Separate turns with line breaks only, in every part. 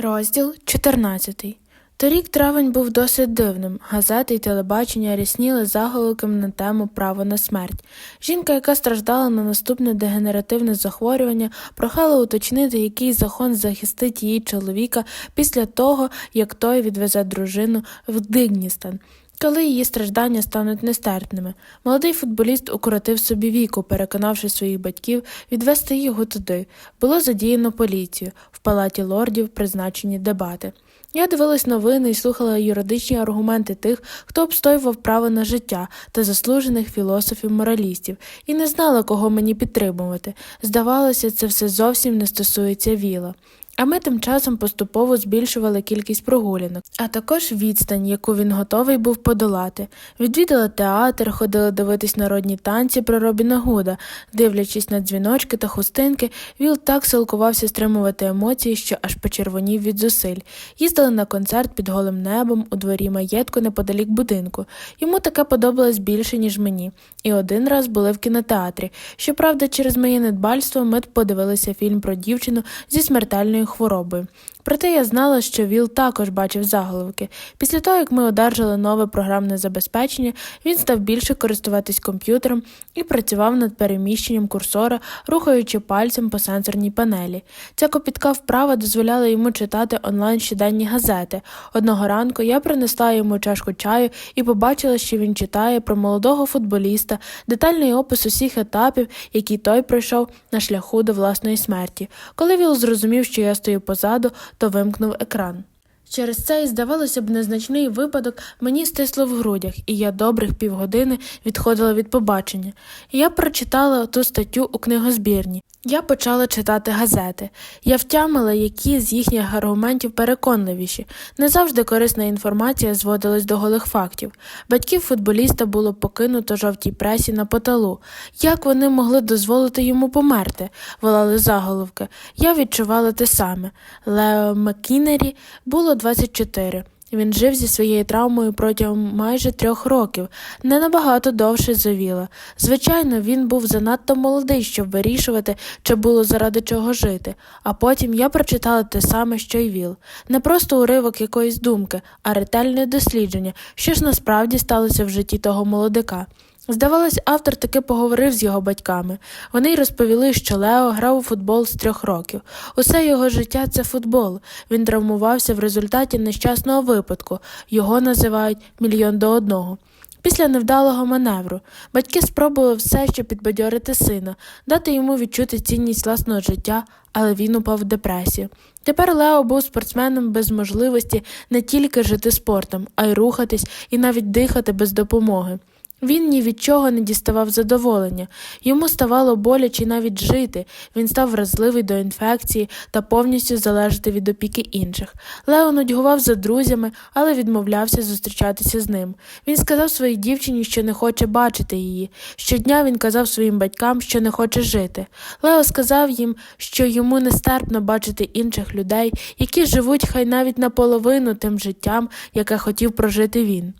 Розділ 14. Торік травень був досить дивним. Газети й телебачення рісніли заголовком на тему право на смерть. Жінка, яка страждала на наступне дегенеративне захворювання, прохала уточнити, який закон захистить її чоловіка після того, як той відвезе дружину в Дигністан. Коли її страждання стануть нестерпними, молодий футболіст укоротив собі віку, переконавши своїх батьків відвести його туди. Було задіяно поліцію в палаті лордів призначені дебати. Я дивилась новини і слухала юридичні аргументи тих, хто обстоював право на життя та заслужених філософів-моралістів, і не знала, кого мені підтримувати. Здавалося, це все зовсім не стосується віла. А ми тим часом поступово збільшували кількість прогулянок, а також відстань, яку він готовий був подолати. Відвідали театр, ходили дивитись народні танці про Робіна Гуда, дивлячись на дзвіночки та хустинки, Віл так силкувався стримувати емоції, що аж почервонів від зусиль. Їздили на концерт під голим небом у дворі маєтку неподалік будинку. Йому таке подобалось більше, ніж мені. І один раз були в кінотеатрі. Щоправда, через моє недбальство ми подивилися фільм про дівчину зі смертельною хворобою. Проте я знала, що Віл також бачив заголовки. Після того, як ми одержали нове програмне забезпечення, він став більше користуватись комп'ютером і працював над переміщенням курсора, рухаючи пальцем по сенсорній панелі. Ця копітка вправа дозволяла йому читати онлайн щоденні газети. Одного ранку я принесла йому чашку чаю і побачила, що він читає про молодого футболіста, детальний опис усіх етапів, які той пройшов на шляху до власної смерті. Коли Віл зрозумів, що я стою позаду, то вимкнув екран. Через цей, здавалося б, незначний випадок мені стисло в грудях, і я добрих півгодини відходила від побачення. Я прочитала ту статтю у книгозбірні. Я почала читати газети. Я втямила, які з їхніх аргументів переконливіші. Не завжди корисна інформація зводилась до голих фактів. Батьків футболіста було покинуто жовтій пресі на поталу. Як вони могли дозволити йому померти? волали заголовки. Я відчувала те саме. Лео Маккінері було 24. Він жив зі своєю травмою протягом майже трьох років, не набагато довше завіла. Звичайно, він був занадто молодий, щоб вирішувати, чи було заради чого жити. А потім я прочитала те саме, що й Віл. Не просто уривок якоїсь думки, а ретельне дослідження, що ж насправді сталося в житті того молодика. Здавалось, автор таки поговорив з його батьками. Вони й розповіли, що Лео грав у футбол з трьох років. Усе його життя це футбол. Він травмувався в результаті нещасного випадку. Його називають мільйон до одного. Після невдалого маневру батьки спробували все, щоб підбадьорити сина, дати йому відчути цінність власного життя, але він упав в депресію. Тепер Лео був спортсменом без можливості не тільки жити спортом, а й рухатись і навіть дихати без допомоги. Він ні від чого не діставав задоволення, йому ставало боляче навіть жити, він став вразливий до інфекції та повністю залежати від опіки інших. Лео нудьгував за друзями, але відмовлявся зустрічатися з ним. Він сказав своїй дівчині, що не хоче бачити її. Щодня він казав своїм батькам, що не хоче жити. Лео сказав їм, що йому нестерпно бачити інших людей, які живуть хай навіть наполовину тим життям, яке хотів прожити він.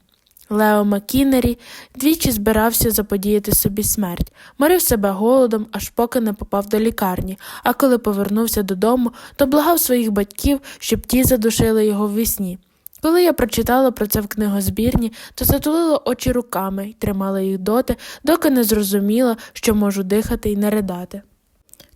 Лео Маккінері двічі збирався заподіяти собі смерть, морив себе голодом, аж поки не попав до лікарні, а коли повернувся додому, то благав своїх батьків, щоб ті задушили його в вісні. Коли я прочитала про це в книгозбірні, то затулила очі руками і тримала їх доти, доки не зрозуміла, що можу дихати і не ридати.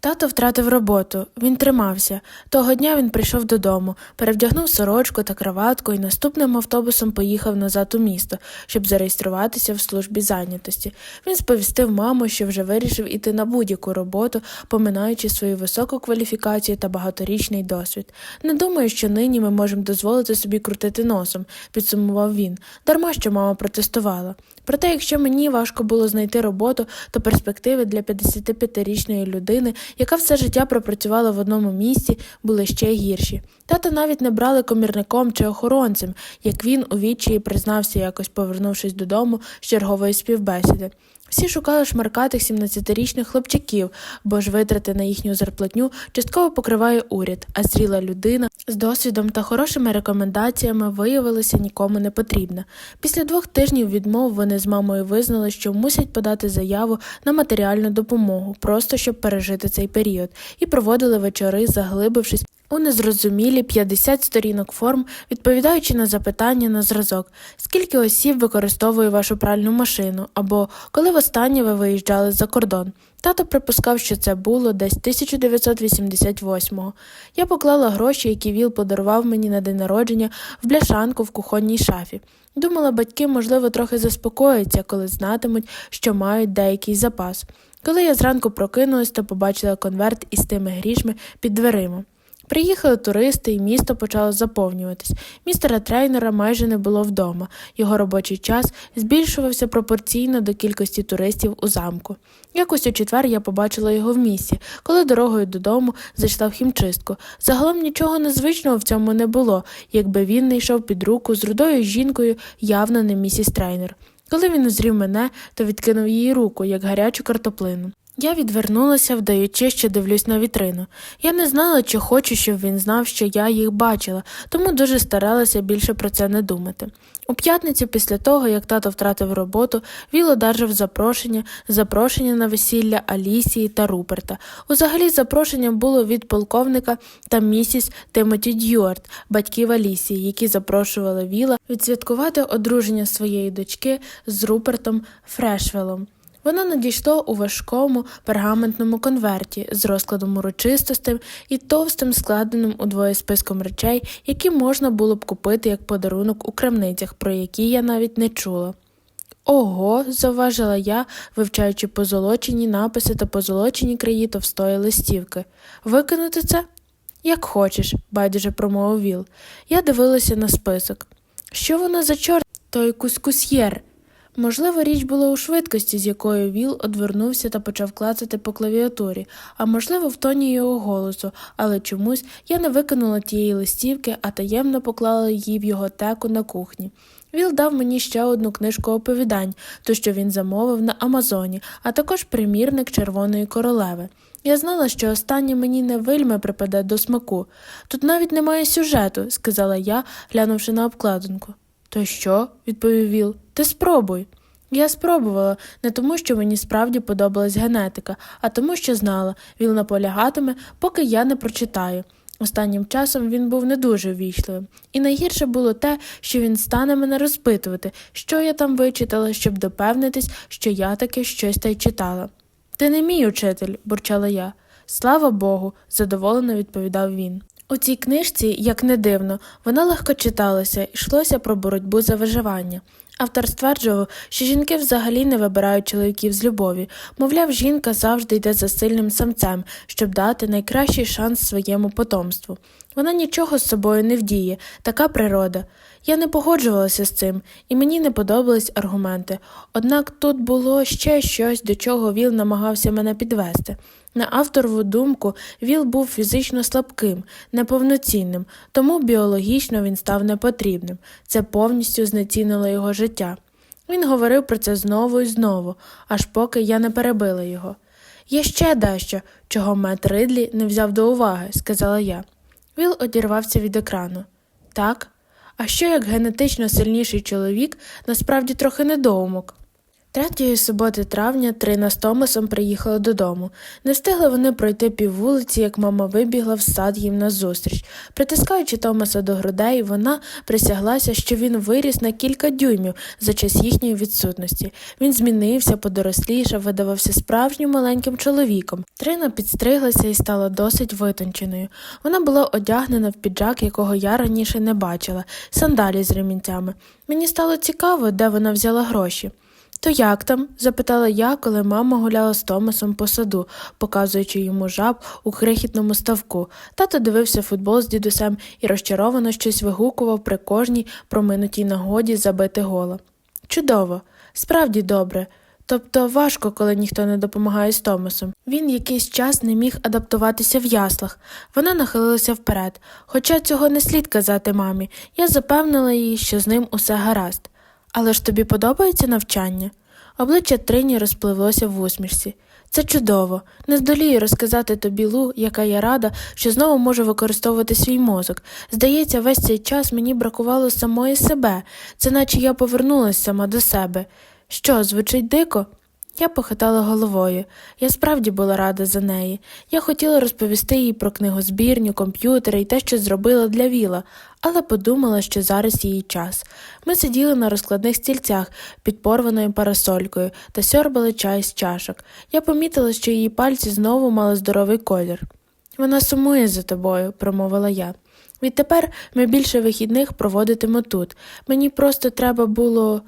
Тато втратив роботу, він тримався. Того дня він прийшов додому, перевдягнув сорочку та краватку і наступним автобусом поїхав назад у місто, щоб зареєструватися в службі зайнятості. Він сповістив маму, що вже вирішив іти на будь-яку роботу, поминаючи свою високу кваліфікацію та багаторічний досвід. Не думаю, що нині ми можемо дозволити собі крутити носом, підсумував він, дарма що мама протестувала. Проте, якщо мені важко було знайти роботу, то перспективи для 55-річної людини, яка все життя пропрацювала в одному місці, були ще гірші. Тата навіть не брали комірником чи охоронцем, як він у відчаї признався, якось повернувшись додому з чергової співбесіди. Всі шукали шмаркатих 17-річних хлопчаків, бо ж витрати на їхню зарплатню частково покриває уряд, а зріла людина з досвідом та хорошими рекомендаціями виявилася нікому не потрібна. Після двох тижнів відмов вони з мамою визнали, що мусять подати заяву на матеріальну допомогу, просто щоб пережити цей період, і проводили вечори, заглибившись у незрозумілі 50 сторінок форм, відповідаючи на запитання на зразок, скільки осіб використовує вашу пральну машину, або коли востаннє ви виїжджали за кордон. Тато припускав, що це було десь 1988-го. Я поклала гроші, які Віл подарував мені на день народження, в бляшанку в кухонній шафі. Думала, батьки, можливо, трохи заспокояться, коли знатимуть, що мають деякий запас. Коли я зранку прокинулась, то побачила конверт із тими грішми під дверима. Приїхали туристи, і місто почало заповнюватись. Містера трейнера майже не було вдома. Його робочий час збільшувався пропорційно до кількості туристів у замку. Якось у четвер я побачила його в місті, коли дорогою додому зайшла в хімчистку. Загалом нічого незвичного в цьому не було, якби він не йшов під руку з рудою жінкою, явно не місіс трейнер. Коли він узрів мене, то відкинув її руку, як гарячу картоплину. Я відвернулася, вдаючи, що дивлюсь на вітрину. Я не знала, чи хочу, щоб він знав, що я їх бачила, тому дуже старалася більше про це не думати. У п'ятницю, після того, як тато втратив роботу, Віл одержав запрошення, запрошення на весілля Алісії та Руперта. Узагалі запрошення було від полковника та місіс Тимоті Дюарт, батьків Алісії, які запрошували Віла відсвяткувати одруження своєї дочки з Рупертом Фрешвелом. Воно надійшло у важкому пергаментному конверті з розкладом урочистостей і товстим складеним удвоє списком речей, які можна було б купити як подарунок у крамницях, про які я навіть не чула. Ого, завважила я, вивчаючи позолочені написи та позолочені краї товстої листівки. Викинути це? Як хочеш, байдуже промовив Віл. Я дивилася на список. Що воно за чорт той кускусьєр? Можливо, річ була у швидкості, з якою Віл одвернувся та почав клацати по клавіатурі, а можливо, в тоні його голосу, але чомусь я не викинула тієї листівки, а таємно поклала її в його теку на кухні. Віл дав мені ще одну книжку оповідань, ту, що він замовив на Амазоні, а також примірник Червоної королеви. Я знала, що останнє мені не вельми припаде до смаку. Тут навіть немає сюжету, сказала я, глянувши на обкладинку. То що? відповів Віл. Ти спробуй. Я спробувала не тому, що мені справді подобалась генетика, а тому, що знала, Віл наполягатиме, поки я не прочитаю. Останнім часом він був не дуже ввічливим, і найгірше було те, що він стане мене розпитувати, що я там вичитала, щоб допевнитись, що я таки щось та й читала. Ти не мій учитель, бурчала я. Слава Богу, задоволено відповідав він. У цій книжці, як не дивно, вона легко читалася, йшлося про боротьбу за виживання. Автор стверджував, що жінки взагалі не вибирають чоловіків з любові, мовляв, жінка завжди йде за сильним самцем, щоб дати найкращий шанс своєму потомству. Вона нічого з собою не вдіє, така природа. Я не погоджувалася з цим, і мені не подобались аргументи. Однак тут було ще щось, до чого Віл намагався мене підвести. На авторову думку, Віл був фізично слабким, неповноцінним, тому біологічно він став непотрібним. Це повністю знецінило його життя. Він говорив про це знову і знову, аж поки я не перебила його. Є ще дещо, чого Мет Ридлі не взяв до уваги, сказала я. Віл одірвався від екрану. Так? А що як генетично сильніший чоловік насправді трохи недоумок? Третьої суботи травня Трина з Томасом приїхали додому. Не встигли вони пройти піввулиці, як мама вибігла в сад їм назустріч. Притискаючи Томаса до грудей, вона присяглася, що він виріс на кілька дюймів за час їхньої відсутності. Він змінився, подорослішав, видавався справжнім маленьким чоловіком. Трина підстриглася і стала досить витонченою. Вона була одягнена в піджак, якого я раніше не бачила, сандалі з ремінцями. Мені стало цікаво, де вона взяла гроші. То як там? запитала я, коли мама гуляла з Томасом по саду, показуючи йому жаб у крихітному ставку. Тато дивився футбол з дідусем і розчаровано щось вигукував при кожній проминутій нагоді забити гола. Чудово, справді добре. Тобто важко, коли ніхто не допомагає з Томасом. Він якийсь час не міг адаптуватися в яслах. Вона нахилилася вперед. Хоча цього не слід казати мамі, я запевнила її, що з ним усе гаразд. Але ж тобі подобається навчання? Обличчя Трині розпливлося в усмішці. Це чудово. Не здолію розказати тобі Лу, яка я рада, що знову можу використовувати свій мозок. Здається, весь цей час мені бракувало самої себе, це наче я повернулася сама до себе. Що, звучить дико? Я похитала головою. Я справді була рада за неї. Я хотіла розповісти їй про книгозбірню, комп'ютери і те, що зробила для Віла, але подумала, що зараз її час. Ми сиділи на розкладних стільцях під порваною парасолькою та сьорбали чай з чашок. Я помітила, що її пальці знову мали здоровий колір. Вона сумує за тобою, промовила я. Відтепер ми більше вихідних проводитимо тут. Мені просто треба було.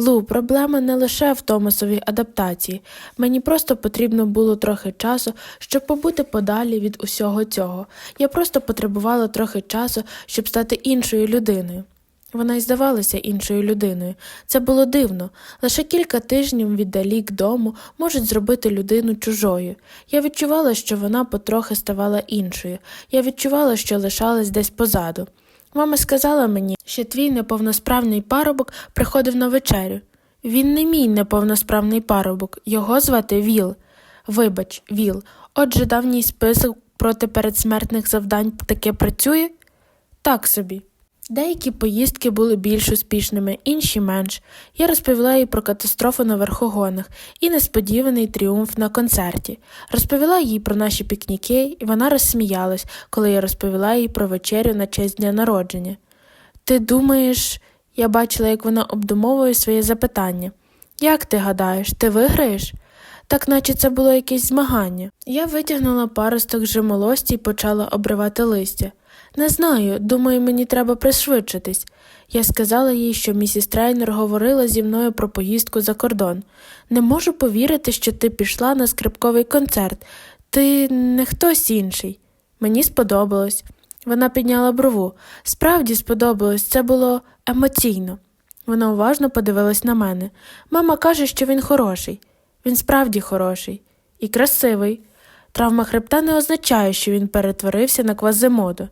Лу, проблема не лише в Томасовій адаптації. Мені просто потрібно було трохи часу, щоб побути подалі від усього цього. Я просто потребувала трохи часу, щоб стати іншою людиною. Вона й здавалася іншою людиною. Це було дивно. Лише кілька тижнів віддалік дому можуть зробити людину чужою. Я відчувала, що вона потрохи ставала іншою. Я відчувала, що лишалась десь позаду. Мама сказала мені, що твій неповносправний парубок приходив на вечерю. Він не мій неповносправний парубок, його звати Віл. Вибач, Віл, отже, давній список проти передсмертних завдань таки працює? Так собі. Деякі поїздки були більш успішними, інші менш. Я розповіла їй про катастрофу на верхогонах і несподіваний тріумф на концерті. Розповіла їй про наші пікніки, і вона розсміялась, коли я розповіла їй про вечерю на честь дня народження. Ти думаєш, я бачила, як вона обдумовує своє запитання. Як ти гадаєш, ти виграєш? Так наче це було якесь змагання. Я витягнула паросток жимолості і почала обривати листя. Не знаю, думаю, мені треба пришвидшитись. Я сказала їй, що місіс Трейнер говорила зі мною про поїздку за кордон. Не можу повірити, що ти пішла на скрипковий концерт. Ти не хтось інший. Мені сподобалось. Вона підняла брову. Справді сподобалось, це було емоційно. Вона уважно подивилась на мене. Мама каже, що він хороший. Він справді хороший і красивий. Травма хребта не означає, що він перетворився на квазимоду.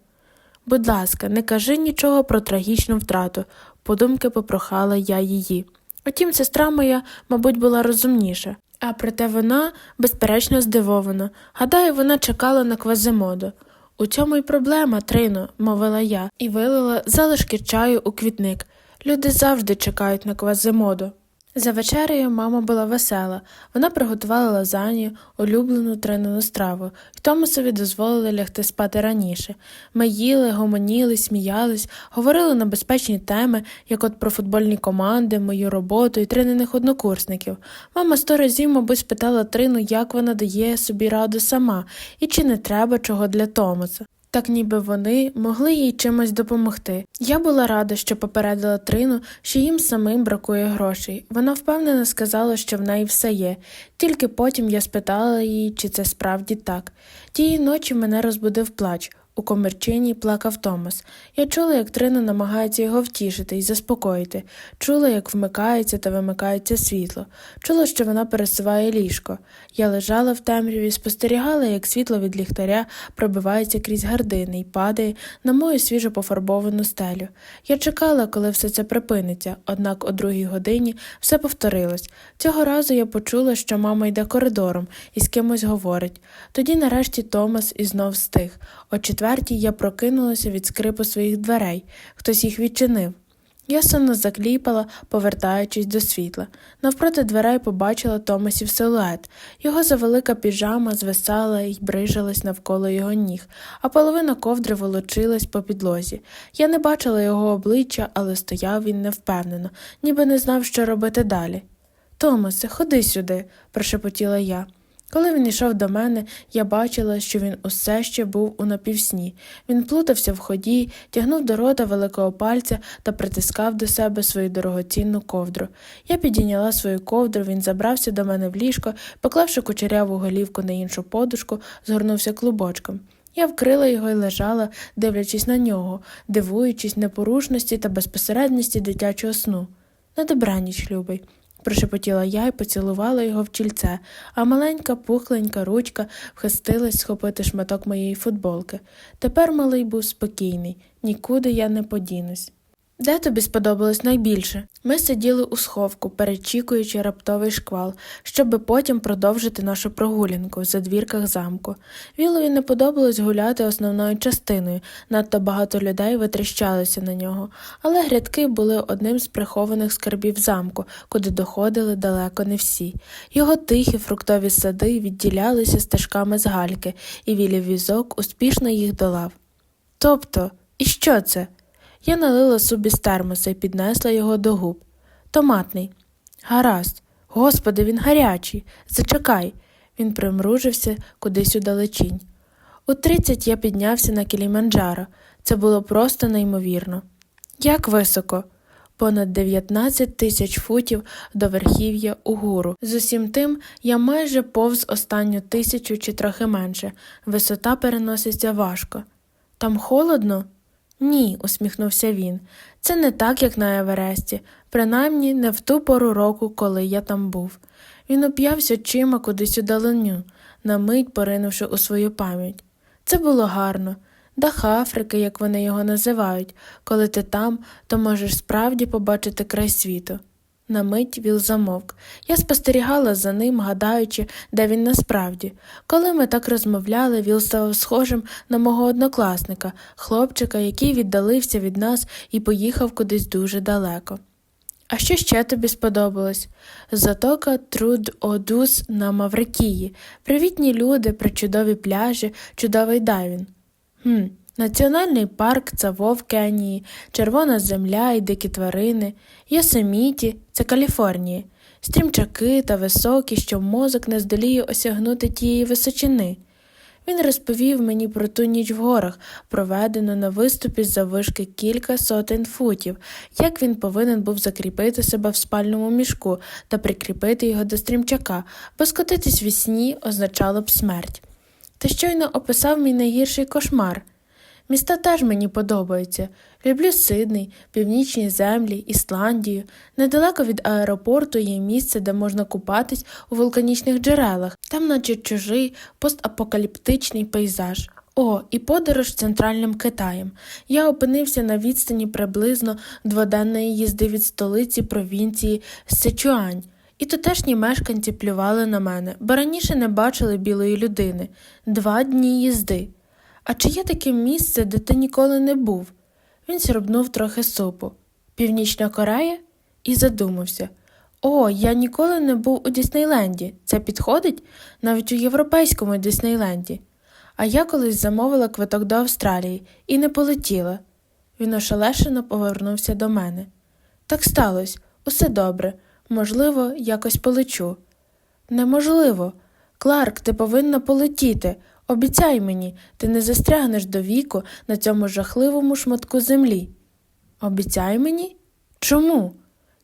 Будь ласка, не кажи нічого про трагічну втрату, подумки попрохала я її. Утім, сестра моя, мабуть, була розумніша, а проте вона, безперечно, здивована. Гадаю, вона чекала на квазимоду. У цьому й проблема, Трино, мовила я, і вилила залишки чаю у квітник. Люди завжди чекають на квазимоду. За вечерею мама була весела. Вона приготувала лазанью, улюблену тринену страву, і Томасові дозволили лягти спати раніше. Ми їли, гомоніли, сміялись, говорили на безпечні теми, як от про футбольні команди, мою роботу і тринених однокурсників. Мама сто разів, мабуть, спитала Трину, як вона дає собі раду сама і чи не треба чого для Томаса. Так ніби вони могли їй чимось допомогти. Я була рада, що попередила Трину, що їм самим бракує грошей. Вона впевнено сказала, що в неї все є, тільки потім я спитала її, чи це справді так. Тієї ночі мене розбудив плач. У комірчині плакав Томас. Я чула, як Трина намагається його втішити і заспокоїти, чула, як вмикається та вимикається світло, чула, що вона пересуває ліжко. Я лежала в темряві, спостерігала, як світло від ліхтаря пробивається крізь гардини і падає на мою свіжо пофарбовану стелю. Я чекала, коли все це припиниться, однак о другій годині все повторилось. Цього разу я почула, що мама йде коридором і з кимось говорить. Тоді, нарешті, Томас і знов стих. О четвертій я прокинулася від скрипу своїх дверей, хтось їх відчинив. Я сонно закліпала, повертаючись до світла. Навпроти дверей побачила Томасів силует. Його завелика піжама звисала і брижилась навколо його ніг, а половина ковдри волочилась по підлозі. Я не бачила його обличчя, але стояв він невпевнено, ніби не знав, що робити далі. Томасе, ходи сюди, прошепотіла я. Коли він йшов до мене, я бачила, що він усе ще був у напівсні. Він плутався в ході, тягнув до рота великого пальця та притискав до себе свою дорогоцінну ковдру. Я підійняла свою ковдру, він забрався до мене в ліжко, поклавши кучеряву голівку на іншу подушку, згорнувся клубочком. Я вкрила його і лежала, дивлячись на нього, дивуючись непорушності та безпосередності дитячого сну. На добраніч, любий прошепотіла я і поцілувала його в чільце, а маленька пухленька ручка вхистилась схопити шматок моєї футболки. Тепер малий був спокійний, нікуди я не подінусь. Де тобі сподобалось найбільше? Ми сиділи у сховку, перечікуючи раптовий шквал, щоби потім продовжити нашу прогулянку в задвірках замку. Вілові не подобалось гуляти основною частиною, надто багато людей витріщалися на нього, але грядки були одним з прихованих скарбів замку, куди доходили далеко не всі. Його тихі фруктові сади відділялися стежками з гальки, і вілів візок успішно їх долав. Тобто, і що це? Я налила собі з термоса і піднесла його до губ. Томатний. Гаразд. Господи, він гарячий. Зачекай. Він примружився кудись у далечінь. У тридцять я піднявся на Кіліманджаро. Це було просто неймовірно. Як високо? Понад 19 тисяч футів до верхів'я угору. З усім тим я майже повз останню тисячу чи трохи менше. Висота переноситься важко. Там холодно? Ні, усміхнувся він. Це не так, як на Евересті, принаймні не в ту пору року, коли я там був. Він оп'явся очима кудись у далиню, на мить поринувши у свою пам'ять. Це було гарно. Дах Африки, як вони його називають. Коли ти там, то можеш справді побачити край світу. На мить Віл замовк. Я спостерігала за ним, гадаючи, де він насправді. Коли ми так розмовляли, Віл став схожим на мого однокласника, хлопчика, який віддалився від нас і поїхав кудись дуже далеко. А що ще тобі сподобалось? Затока Труд Одус на Маврикії, привітні люди, причудові пляжі, чудовий дайвін. Хм, Національний парк Цаво в Кенії, Червона земля і дикі тварини, Йосеміті це Каліфорнії, стрімчаки та високі, що мозок не здоліє осягнути тієї височини. Він розповів мені про ту ніч в горах, проведену на виступі з заввишки кілька сотень футів, як він повинен був закріпити себе в спальному мішку та прикріпити його до стрімчака, бо скотитись в сні означало б смерть. Ти щойно описав мій найгірший кошмар. Міста теж мені подобаються. Люблю Сидней, північні землі, Ісландію. Недалеко від аеропорту є місце, де можна купатись у вулканічних джерелах, там, наче чужий постапокаліптичний пейзаж. О, і подорож центральним Китаєм. Я опинився на відстані приблизно дводенної їзди від столиці провінції Сичуань. І тутешні мешканці плювали на мене, бо раніше не бачили білої людини. Два дні їзди. А чи є таке місце, де ти ніколи не був? Він сірбнув трохи супу. Північна Корея? І задумався. О, я ніколи не був у Діснейленді. Це підходить навіть у європейському Діснейленді. А я колись замовила квиток до Австралії і не полетіла. Він ошелешено повернувся до мене. Так сталося, усе добре. Можливо, якось полечу. Неможливо. Кларк, ти повинна полетіти. Обіцяй мені, ти не застрягнеш до віку на цьому жахливому шматку землі. Обіцяй мені? Чому?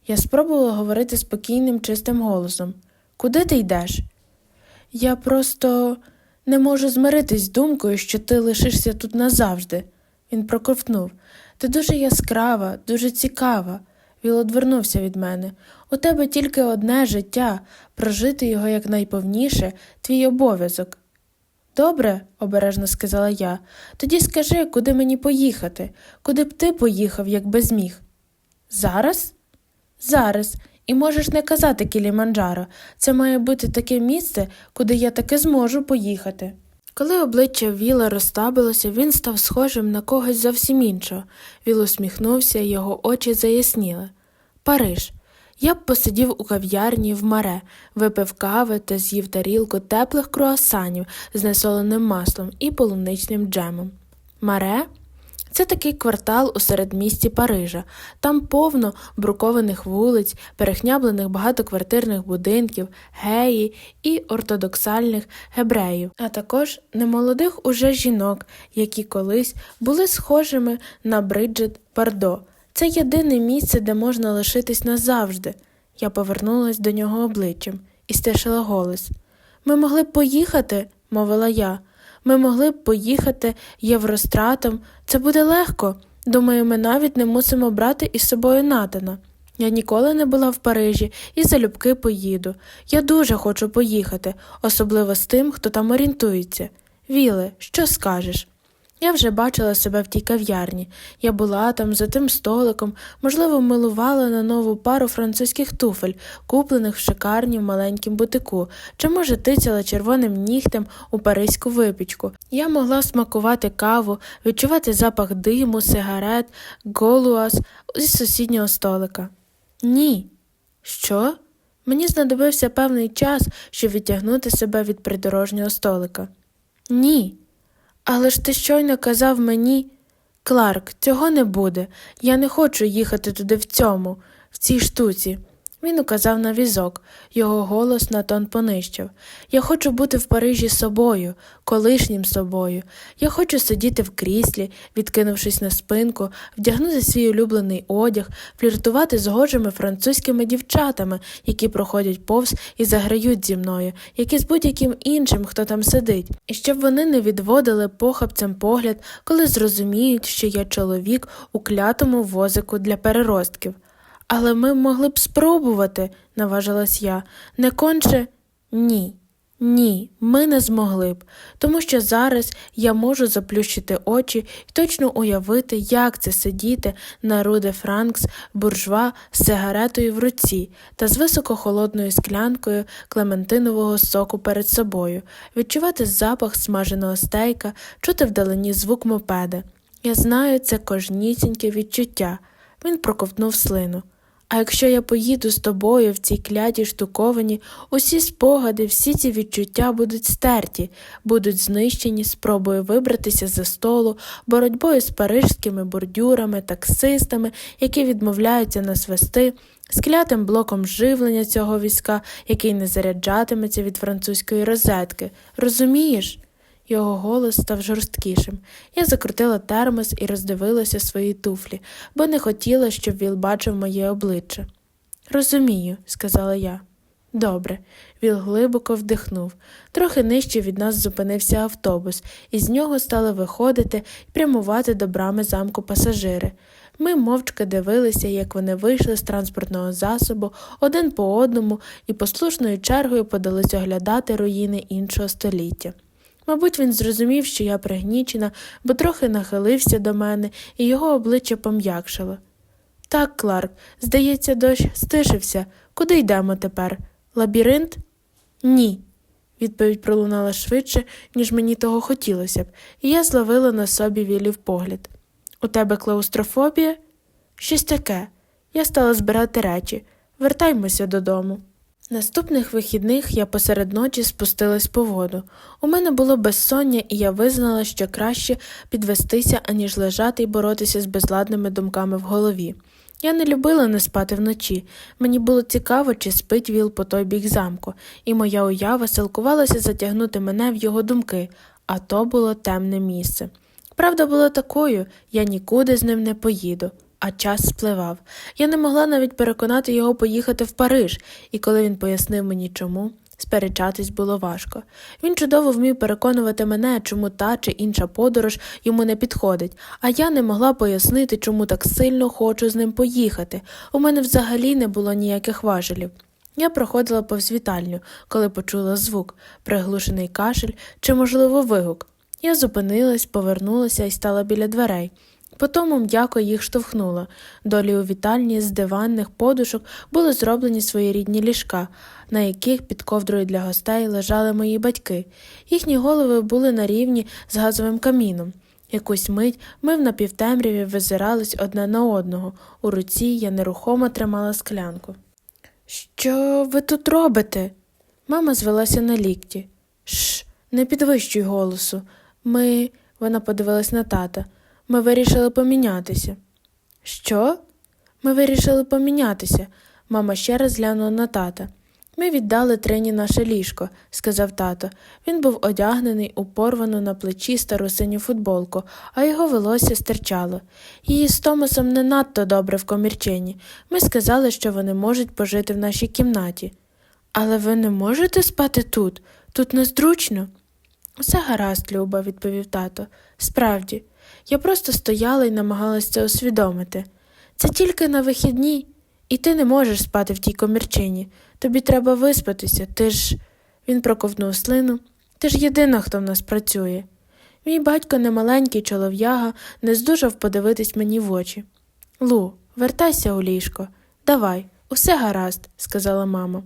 Я спробувала говорити спокійним, чистим голосом. Куди ти йдеш? Я просто не можу змиритись з думкою, що ти лишишся тут назавжди. Він проковтнув. Ти дуже яскрава, дуже цікава. Віл одвернувся від мене. У тебе тільки одне життя, прожити його якнайповніше, твій обов'язок. Добре, обережно сказала я, тоді скажи, куди мені поїхати, куди б ти поїхав, якби зміг. Зараз? Зараз. І можеш не казати Кіліманджаро. Це має бути таке місце, куди я таки зможу поїхати. Коли обличчя Віла розтабилося, він став схожим на когось зовсім іншого. Віл усміхнувся, його очі заясніли. Париж. Я б посидів у кав'ярні в маре, випив кави та з'їв тарілку теплих круасанів з несоленим маслом і полуничним джемом. Маре це такий квартал у середмісті Парижа. Там повно брукованих вулиць, перехняблених багатоквартирних будинків, геї і ортодоксальних гебреїв, а також немолодих уже жінок, які колись були схожими на Бриджит Пардо. Це єдине місце, де можна лишитись назавжди. Я повернулась до нього обличчям і стишила голос. Ми могли б поїхати, мовила я. Ми могли б поїхати євростратом. Це буде легко. Думаю, ми навіть не мусимо брати із собою Натана. Я ніколи не була в Парижі і залюбки поїду. Я дуже хочу поїхати, особливо з тим, хто там орієнтується. Віле, що скажеш? Я вже бачила себе в тій кав'ярні. Я була там за тим столиком, можливо, милувала на нову пару французьких туфель, куплених в шикарні в маленькім бутику, чи, може, тицяла червоним нігтем у паризьку випічку. Я могла смакувати каву, відчувати запах диму, сигарет, голуас зі сусіднього столика. Ні. Що? Мені знадобився певний час, щоб відтягнути себе від придорожнього столика. Ні. Але ж ти щойно казав мені, Кларк, цього не буде. Я не хочу їхати туди в цьому, в цій штуці. Він указав на візок, його голос на тон понищив. Я хочу бути в Парижі собою, колишнім собою. Я хочу сидіти в кріслі, відкинувшись на спинку, вдягнути свій улюблений одяг, фліртувати з гожими французькими дівчатами, які проходять повз і заграють зі мною, як і з будь-яким іншим, хто там сидить, і щоб вони не відводили похабцем погляд, коли зрозуміють, що я чоловік у клятому возику для переростків. Але ми могли б спробувати, наважилась я. Не конче ні. Ні, ми не змогли б, тому що зараз я можу заплющити очі і точно уявити, як це сидіти на Руде Франкс буржва з сигаретою в руці та з високохолодною склянкою клементинового соку перед собою, відчувати запах смаженого стейка, чути вдалині звук мопеда. Я знаю це кожнісіньке відчуття. Він проковтнув слину. А якщо я поїду з тобою в цій клятій штуковані, усі спогади, всі ці відчуття будуть стерті, будуть знищені спробою вибратися за столу, боротьбою з парижськими бордюрами, таксистами, які відмовляються нас вести, з клятим блоком живлення цього війська, який не заряджатиметься від французької розетки. Розумієш? Його голос став жорсткішим. Я закрутила термос і роздивилася свої туфлі, бо не хотіла, щоб Віл бачив моє обличчя. Розумію, сказала я. Добре. Віл глибоко вдихнув. Трохи нижче від нас зупинився автобус, і з нього стали виходити і прямувати до брами замку пасажири. Ми мовчки дивилися, як вони вийшли з транспортного засобу один по одному і послушною чергою подались оглядати руїни іншого століття. Мабуть, він зрозумів, що я пригнічена, бо трохи нахилився до мене, і його обличчя пом'якшило. Так, Кларк, здається, дощ стишився. Куди йдемо тепер? Лабіринт? Ні. Відповідь пролунала швидше, ніж мені того хотілося б, і я зловила на собі вілів погляд. У тебе клаустрофобія? Щось таке. Я стала збирати речі. Вертаймося додому. Наступних вихідних я посеред ночі спустилась по воду. У мене було безсоння, і я визнала, що краще підвестися, аніж лежати і боротися з безладними думками в голові. Я не любила не спати вночі. Мені було цікаво, чи спить віл по той бік замку, і моя уява силкувалася затягнути мене в його думки, а то було темне місце. Правда була такою я нікуди з ним не поїду а час спливав. Я не могла навіть переконати його поїхати в Париж, і коли він пояснив мені чому, сперечатись було важко. Він чудово вмів переконувати мене, чому та чи інша подорож йому не підходить, а я не могла пояснити, чому так сильно хочу з ним поїхати. У мене взагалі не було ніяких важелів. Я проходила повз вітальню, коли почула звук, приглушений кашель чи, можливо, вигук. Я зупинилась, повернулася і стала біля дверей. Потому м'яко їх штовхнула. Долі у вітальні з диванних подушок були зроблені своєрідні ліжка, на яких під ковдрою для гостей лежали мої батьки. Їхні голови були на рівні з газовим каміном. Якусь мить ми в напівтемряві визирались одне на одного. У руці я нерухомо тримала склянку. Що ви тут робите? Мама звелася на лікті. Шш, не підвищуй голосу. Ми. Вона подивилась на тата. Ми вирішили помінятися. Що? Ми вирішили помінятися. Мама ще раз глянула на тата. Ми віддали трині наше ліжко, сказав тато. Він був одягнений у порвану на плечі стару синю футболку, а його волосся стирчало. Її з Томасом не надто добре в комірчині. Ми сказали, що вони можуть пожити в нашій кімнаті. Але ви не можете спати тут? Тут незручно. Все гаразд, Люба, відповів тато. Справді. Я просто стояла і намагалась це усвідомити. Це тільки на вихідні, і ти не можеш спати в тій комірчині. Тобі треба виспатися, ти ж. Він проковтнув слину. Ти ж єдина, хто в нас працює. Мій батько немаленький чолов'яга не здужав подивитись мені в очі. Лу, вертайся у ліжко. Давай, усе гаразд, сказала мама.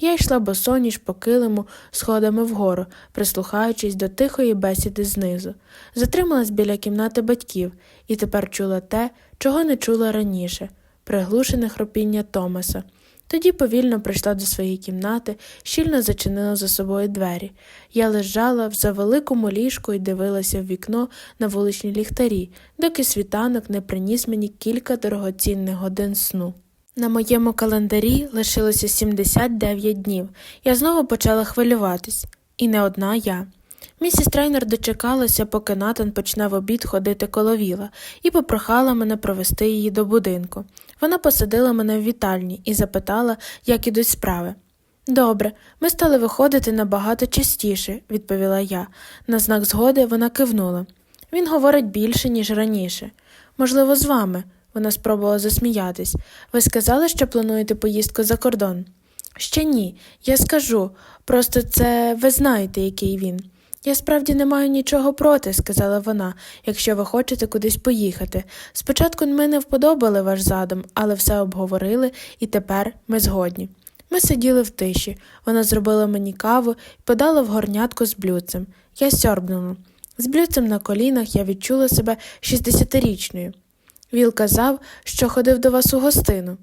Я йшла босоніж по килиму сходами вгору, прислухаючись до тихої бесіди знизу. Затрималась біля кімнати батьків і тепер чула те, чого не чула раніше приглушене хропіння Томаса. Тоді повільно прийшла до своєї кімнати, щільно зачинила за собою двері. Я лежала в завеликому ліжку і дивилася в вікно на вуличні ліхтарі, доки світанок не приніс мені кілька дорогоцінних годин сну. На моєму календарі лишилося 79 днів. Я знову почала хвилюватись. І не одна я. Місіс трейнер дочекалася, поки Натан почне в обід ходити коло віла, і попрохала мене провести її до будинку. Вона посадила мене в вітальні і запитала, як ідуть справи. Добре, ми стали виходити набагато частіше, відповіла я. На знак згоди вона кивнула. Він говорить більше, ніж раніше. Можливо, з вами. Вона спробувала засміятись. Ви сказали, що плануєте поїздку за кордон? Ще ні, я скажу. Просто це ви знаєте, який він. Я справді не маю нічого проти, сказала вона, якщо ви хочете кудись поїхати. Спочатку ми не вподобали ваш задум, але все обговорили, і тепер ми згодні. Ми сиділи в тиші. Вона зробила мені каву і подала в горнятку з блюдцем. Я сьорбнула. З блюдцем на колінах я відчула себе 60-річною. Віл казав, що ходив до вас у гостину.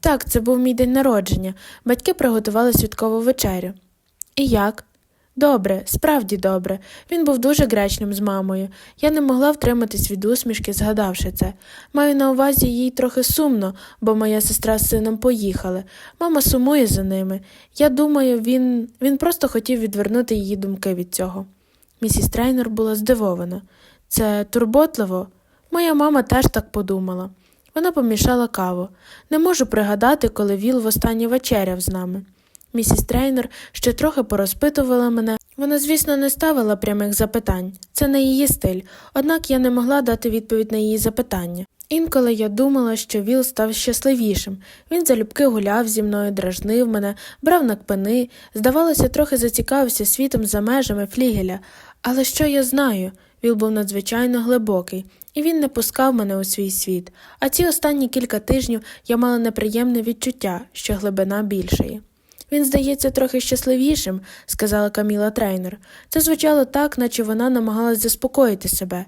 Так, це був мій день народження. Батьки приготували святкову вечерю. І як? Добре, справді добре. Він був дуже гречним з мамою. Я не могла втриматись від усмішки, згадавши це. Маю на увазі їй трохи сумно, бо моя сестра з сином поїхали. Мама сумує за ними. Я думаю, він, він просто хотів відвернути її думки від цього. Місіс Трейнер була здивована. Це турботливо. Моя мама теж так подумала. Вона помішала каву. Не можу пригадати, коли Віл востаннє вечеряв з нами. Місіс Трейнер ще трохи порозпитувала мене. Вона, звісно, не ставила прямих запитань. Це не її стиль, однак я не могла дати відповідь на її запитання. Інколи я думала, що Віл став щасливішим. Він залюбки гуляв зі мною, дражнив мене, брав на кпини, здавалося, трохи зацікавився світом за межами флігеля. Але що я знаю? Віл був надзвичайно глибокий, і він не пускав мене у свій світ. А ці останні кілька тижнів я мала неприємне відчуття, що глибина більшає. Він здається трохи щасливішим, сказала Каміла трейнер. Це звучало так, наче вона намагалась заспокоїти себе.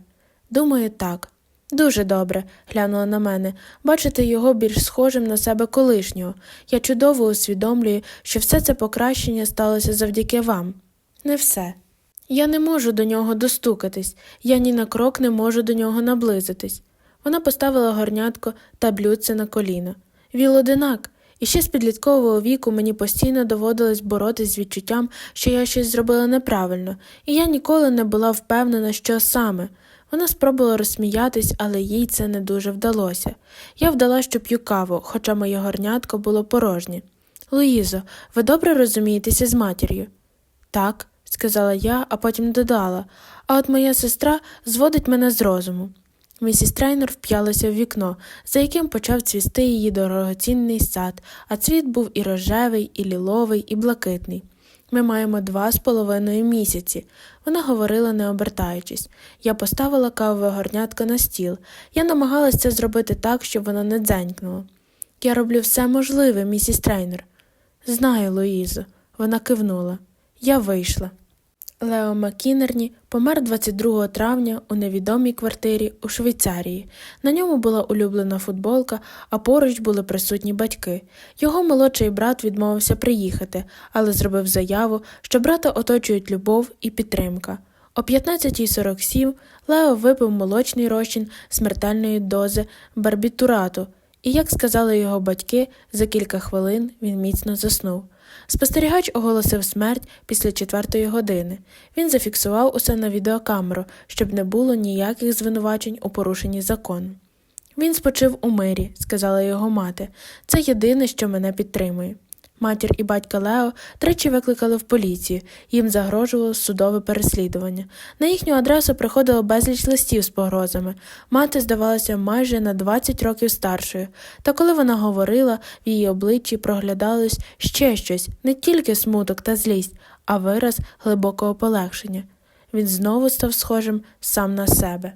Думаю, так. Дуже добре, глянула на мене, бачити його більш схожим на себе колишнього. Я чудово усвідомлюю, що все це покращення сталося завдяки вам. Не все. Я не можу до нього достукатись, я ні на крок не можу до нього наблизитись. Вона поставила горнятко та блюдце на коліна. Віл одинак, і ще з підліткового віку мені постійно доводилось боротись з відчуттям, що я щось зробила неправильно, і я ніколи не була впевнена, що саме. Вона спробувала розсміятись, але їй це не дуже вдалося. Я вдала, що п'ю каву, хоча моє горнятко було порожнє. Луїзо, ви добре розумієтеся з матір'ю? Так, сказала я, а потім додала, а от моя сестра зводить мене з розуму. Місіс Трейнер вп'ялася в вікно, за яким почав цвісти її дорогоцінний сад, а цвіт був і рожевий, і ліловий, і блакитний. Ми маємо два з половиною місяці. Вона говорила, не обертаючись. Я поставила кавове горнятко на стіл. Я намагалася зробити так, щоб воно не дзенькнуло. Я роблю все можливе, місіс Трейнер. Знаю, Луїзо. Вона кивнула. Я вийшла. Лео Маккінерні помер 22 травня у невідомій квартирі у Швейцарії. На ньому була улюблена футболка, а поруч були присутні батьки. Його молодший брат відмовився приїхати, але зробив заяву, що брата оточують любов і підтримка. О 15.47 Лео випив молочний розчин смертельної дози барбітурату, і, як сказали його батьки, за кілька хвилин він міцно заснув. Спостерігач оголосив смерть після четвертої години. Він зафіксував усе на відеокамеру, щоб не було ніяких звинувачень у порушенні закону. Він спочив у мирі, сказала його мати. Це єдине, що мене підтримує. Матір і батька Лео тричі викликали в поліцію, їм загрожувало судове переслідування. На їхню адресу приходило безліч листів з погрозами. Мати здавалася майже на 20 років старшою, та коли вона говорила, в її обличчі проглядалось ще щось, не тільки смуток та злість, а вираз глибокого полегшення. він знову став схожим сам на себе.